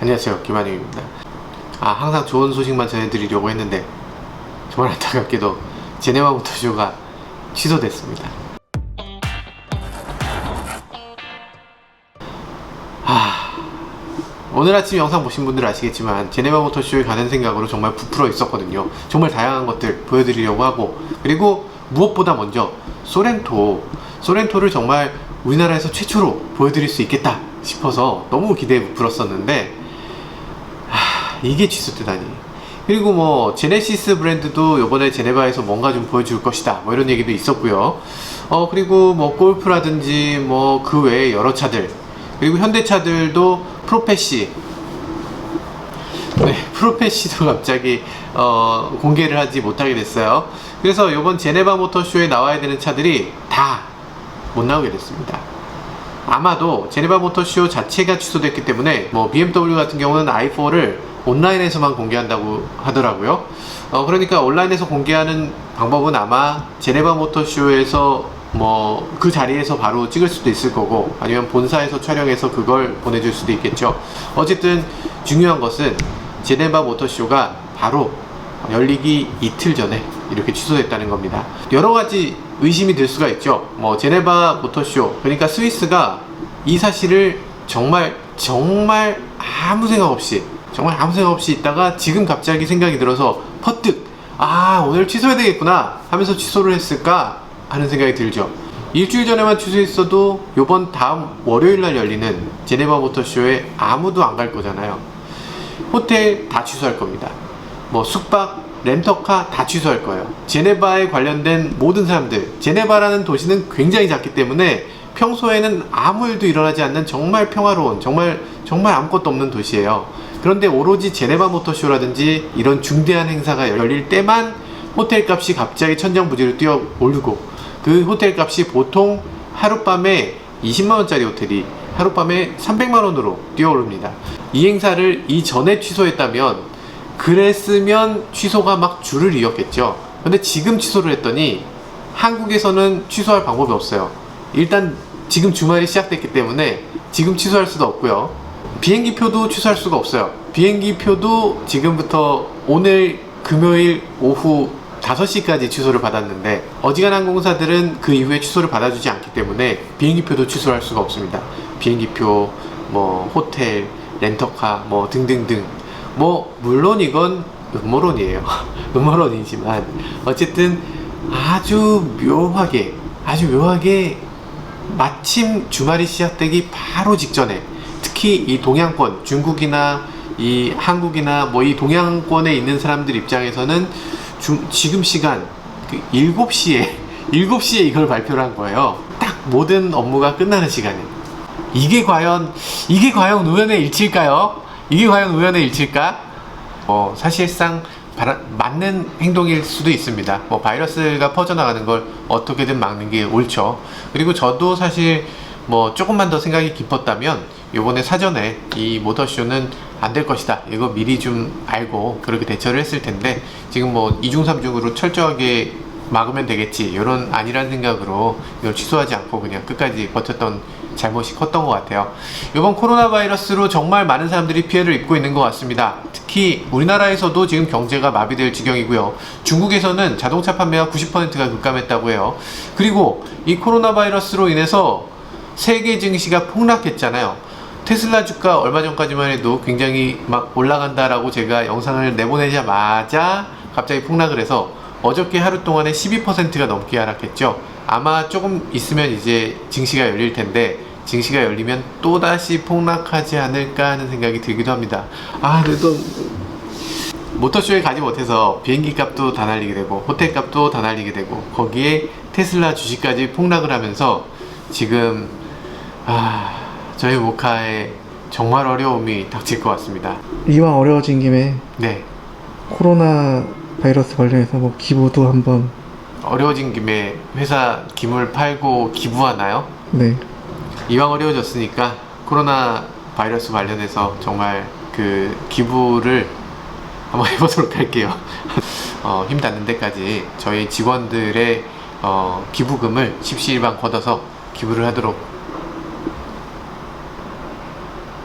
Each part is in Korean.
안녕하세요. 김한영입니다. 아 항상 좋은 소식만 전해드리려고 했는데 정말 안타깝게도 제네와 모터쇼가 취소됐습니다. 아 오늘 아침 영상 보신 분들 아시겠지만 제네바 모터쇼에 가는 생각으로 정말 부풀어 있었거든요. 정말 다양한 것들 보여드리려고 하고 그리고 무엇보다 먼저 소렌토 소렌토를 정말 우리나라에서 최초로 보여드릴 수 있겠다 싶어서 너무 기대에 부풀었었는데 하, 이게 취소되다니 그리고 뭐 제네시스 브랜드도 이번에 제네바에서 뭔가 좀 보여줄 것이다. 뭐 이런 얘기도 있었고요. 어 그리고 뭐 골프라든지 뭐 그 외에 여러 차들. 그리고 현대차들도 프로페시. 네, 프로페시도 갑자기 어, 공개를 하지 못하게 됐어요. 그래서 이번 제네바 모터쇼에 나와야 되는 차들이 다 못 나오게 됐습니다. 아마도 제네바 모터쇼 자체가 취소됐기 때문에 뭐 BMW 같은 경우는 i4를 온라인에서만 공개한다고 하더라고요. 어, 그러니까 온라인에서 공개하는 방법은 아마 제네바 모터쇼에서 뭐 그 자리에서 바로 찍을 수도 있을 거고 아니면 본사에서 촬영해서 그걸 보내줄 수도 있겠죠. 어쨌든 중요한 것은 제네바 모터쇼가 바로 열리기 이틀 전에 이렇게 취소됐다는 겁니다. 여러 가지 의심이 들 수가 있죠. 뭐 제네바 모터쇼 그러니까 스위스가 이 사실을 정말 정말 아무 생각 없이 정말 아무 생각 없이 있다가 지금 갑자기 생각이 들어서 퍼뜩 아 오늘 취소해야 되겠구나 하면서 취소를 했을까 하는 생각이 들죠. 일주일 전에만 취소했어도 요번 다음 월요일 날 열리는 제네바 모터쇼에 아무도 안 갈 거잖아요. 호텔 다 취소할 겁니다. 뭐 숙박, 렌터카 다 취소할 거예요. 제네바에 관련된 모든 사람들, 제네바라는 도시는 굉장히 작기 때문에 평소에는 아무 일도 일어나지 않는 정말 평화로운, 정말 정말 아무것도 없는 도시예요. 그런데 오로지 제네바 모터쇼라든지 이런 중대한 행사가 열릴 때만 호텔 값이 갑자기 천정부지로 뛰어 오르고 그 호텔 값이 보통 하룻밤에 20만 원짜리 호텔이 하룻밤에 300만 원으로 뛰어오릅니다. 이 행사를 이전에 취소했다면 그랬으면 취소가 막 줄을 이었겠죠. 근데 지금 취소를 했더니 한국에서는 취소할 방법이 없어요. 일단 지금 주말이 시작됐기 때문에 지금 취소할 수도 없고요. 비행기 표도 취소할 수가 없어요. 비행기 표도 지금부터 오늘 금요일 오후 5시까지 취소를 받았는데 어지간한 공사들은 그 이후에 취소를 받아주지 않기 때문에 비행기 표도 취소할 수가 없습니다. 비행기 표, 뭐 호텔, 렌터카, 뭐 등등등. 뭐 물론 이건 음모론이에요. 음모론이지만 어쨌든 아주 묘하게 아주 묘하게 마침 주말이 시작되기 바로 직전에 특히 이 동양권 중국이나 이 한국이나 뭐 이 동양권에 있는 사람들 입장에서는 주- 지금 시간 그 7시에 7시에 이걸 발표를 한 거예요. 딱 모든 업무가 끝나는 시간에. 이게 과연 이게 과연 우연의 일치일까요? 이게 과연 우연의 일치일까? 어, 사실상 바라- 맞는 행동일 수도 있습니다. 뭐 바이러스가 퍼져나가는 걸 어떻게든 막는 게 옳죠. 그리고 저도 사실 뭐 조금만 더 생각이 깊었다면 요번에 사전에 이 모터쇼는 안 될 것이다. 이거 미리 좀 알고 그렇게 대처를 했을 텐데 지금 뭐 이중삼중으로 철저하게 막으면 되겠지. 이런 아니란 생각으로 이걸 취소하지 않고 그냥 끝까지 버텼던 잘못이 컸던 것 같아요. 이번 코로나 바이러스로 정말 많은 사람들이 피해를 입고 있는 것 같습니다. 특히 우리나라에서도 지금 경제가 마비될 지경이고요. 중국에서는 자동차 판매가 90%가 급감했다고 해요. 그리고 이 코로나 바이러스로 인해서 세계 증시가 폭락했잖아요. 테슬라 주가 얼마 전까지만 해도 굉장히 막 올라간다라고 제가 영상을 내보내자마자 갑자기 폭락을 해서 어저께 하루 동안에 12%가 넘게 하락했죠. 아마 조금 있으면 이제 증시가 열릴 텐데 증시가 열리면 또다시 폭락하지 않을까 하는 생각이 들기도 합니다. 아, 그래도 모터쇼에 가지 못해서 비행기 값도 다 날리게 되고 호텔 값도 다 날리게 되고 거기에 테슬라 주식까지 폭락을 하면서 지금 아 저희 모카에 정말 어려움이 닥칠 것 같습니다. 이왕 어려워진 김에 네 코로나 바이러스 관련해서 뭐 기부도 한번 어려워진 김에 회사 기물 팔고 기부하나요? 네 이왕 어려워졌으니까 코로나 바이러스 관련해서 정말 그 기부를 한번 해보도록 할게요. 어, 힘 닿는 데까지 저희 직원들의 어, 기부금을 십시일반 걷어서 기부를 하도록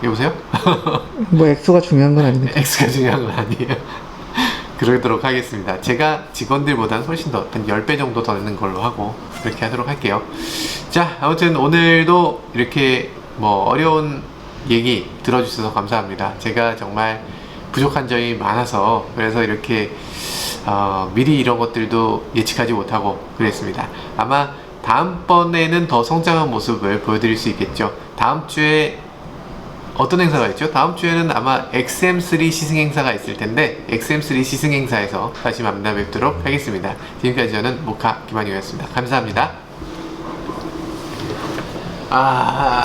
여보세요? 뭐 액수가 중요한 건 아닌데. X가 중요한 건 아니에요. 그러도록 하겠습니다. 제가 직원들보다는 훨씬 더, 한 10배 정도 더 넣는 걸로 하고, 그렇게 하도록 할게요. 자, 아무튼 오늘도 이렇게 뭐 어려운 얘기 들어주셔서 감사합니다. 제가 정말 부족한 점이 많아서, 그래서 이렇게, 어, 미리 이런 것들도 예측하지 못하고 그랬습니다. 아마 다음번에는 더 성장한 모습을 보여드릴 수 있겠죠. 다음 주에 어떤 행사가 있죠? 다음 주에는 아마 XM3 시승 행사가 있을 텐데 XM3 시승 행사에서 다시 만나 뵙도록 하겠습니다. 지금까지 저는 모카 김한용이었습니다. 감사합니다. 아?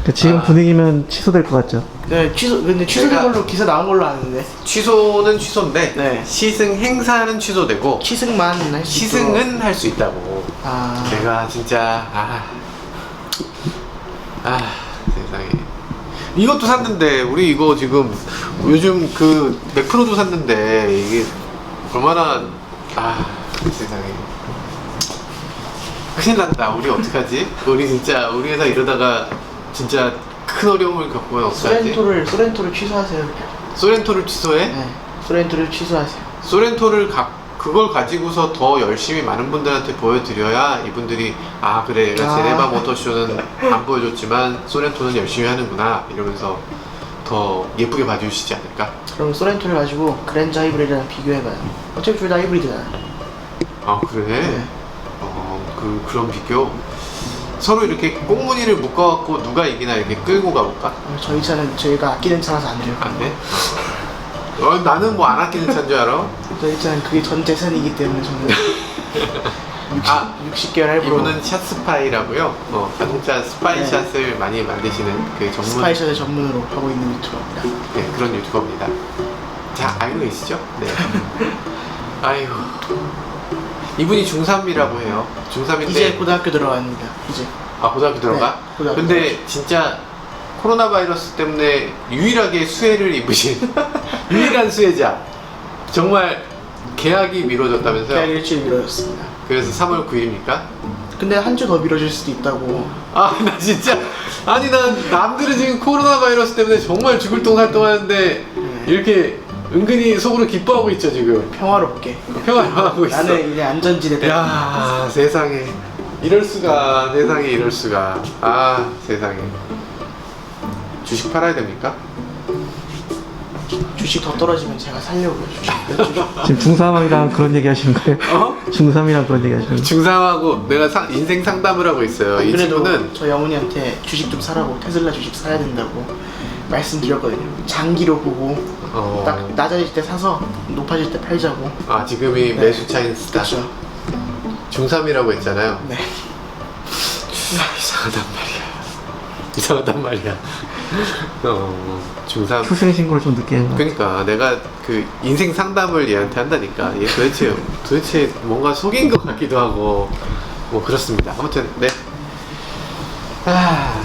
그러니까 지금 분위기면 취소될 것 같죠. 네, 취소, 근데 취소된 제가- 걸로 기사 나온 걸로 아는데. 취소는 취소인데 네. 시승 행사는 취소되고 취승만 할수 있도록. 시승은 할 수 있다고. 아, 내가 진짜 아, 아 세상에. 이것도 샀는데 우리 이거 지금 요즘 그 맥프로도 샀는데 이게 얼마나 아 세상에. 큰일 났다. 우리 어떡하지? 우리 진짜 우리 회사 이러다가 진짜 큰 어려움을 겪으면 어떡하지. 소렌토를, 소렌토를 취소하세요. 소렌토를 취소해? 네, 소렌토를 취소하세요. 소렌토를 가, 그걸 가지고서 더 열심히 많은 분들한테 보여드려야 이분들이 아 그래 아. 제네바 모터쇼는 안 보여줬지만 소렌토는 열심히 하는구나 이러면서 더 예쁘게 봐주시지 않을까 그럼 소렌토를 가지고 그랜저 하이브리드랑 비교해봐요. 어차피 둘 다 하이브리드잖아. 아 그래? 네. 어, 그, 그런 비교 서로 이렇게 꽁무니를 묶어갖고 누가 이기나 이렇게 끌고 가볼까? 어, 저희 차는 저희가 아끼는 차라서 안 돼요. 안 돼? 어, 나는 뭐 안 아끼는 차인 줄 알아? 저희 차는 그게 전 재산이기 때문에 저는 60, 아, 60개월 할부로 이분은 샷스파이라고요 어, 자동차 스파이 네. 샷을 많이 만드시는 그 전문 스파이셔를 전문으로 하고 있는 유튜버입니다. 네, 그런 유튜버입니다. 자, 알고 계시죠? 네. 아이고. 이분이 중3이라고 해요. 중3인데. 이제 고등학교 들어갑니다. 이제. 아, 고등학교 들어가? 네, 고등학교 근데 진짜 코로나 바이러스 때문에 유일하게 수혜를 입으신 유일한 수혜자. 정말 계약이 미뤄졌다면서요? 계약 일주일 미뤄졌습니다. 그래서 3월 9일입니까? 근데 한 주 더 미뤄질 수도 있다고. 아, 나 진짜. 아니, 난 남들은 지금 코로나 바이러스 때문에 정말 죽을 똥 살 똥 하는데 이렇게 은근히 속으로 기뻐하고 있죠, 지금. 평화롭게. 평화하고 있어. 나는 이제 안전지대. 야 세상에 이럴 수가 세상에 이럴 수가 아 세상에 주식 팔아야 됩니까? 주식 더 떨어지면 제가 살려고요. 주식. 지금 중3이랑 그런 얘기 하시는 거예요? 어? 중3이랑 그런 얘기 하시는 거예요? 중상하고 내가 사- 인생 상담을 하고 있어요. 이 그래도 친구는 저희 어머니한테 주식 좀 사라고 테슬라 주식 사야 된다고 말씀드렸거든요. 장기로 보고 어, 딱 낮아질 때 사서 높아질 때 팔자고. 아 지금이 네. 매수 차인 스타 그렇죠. 중3이라고 했잖아요. 네. 이상하단 말이야. 이상하단 말이야. 어, 중3 출생 신고를 좀 늦게 해요. 그러니까 내가 그 인생 상담을 얘한테 한다니까 얘 도대체 도대체 뭔가 속인 것 같기도 하고 뭐 그렇습니다. 아무튼 네. 아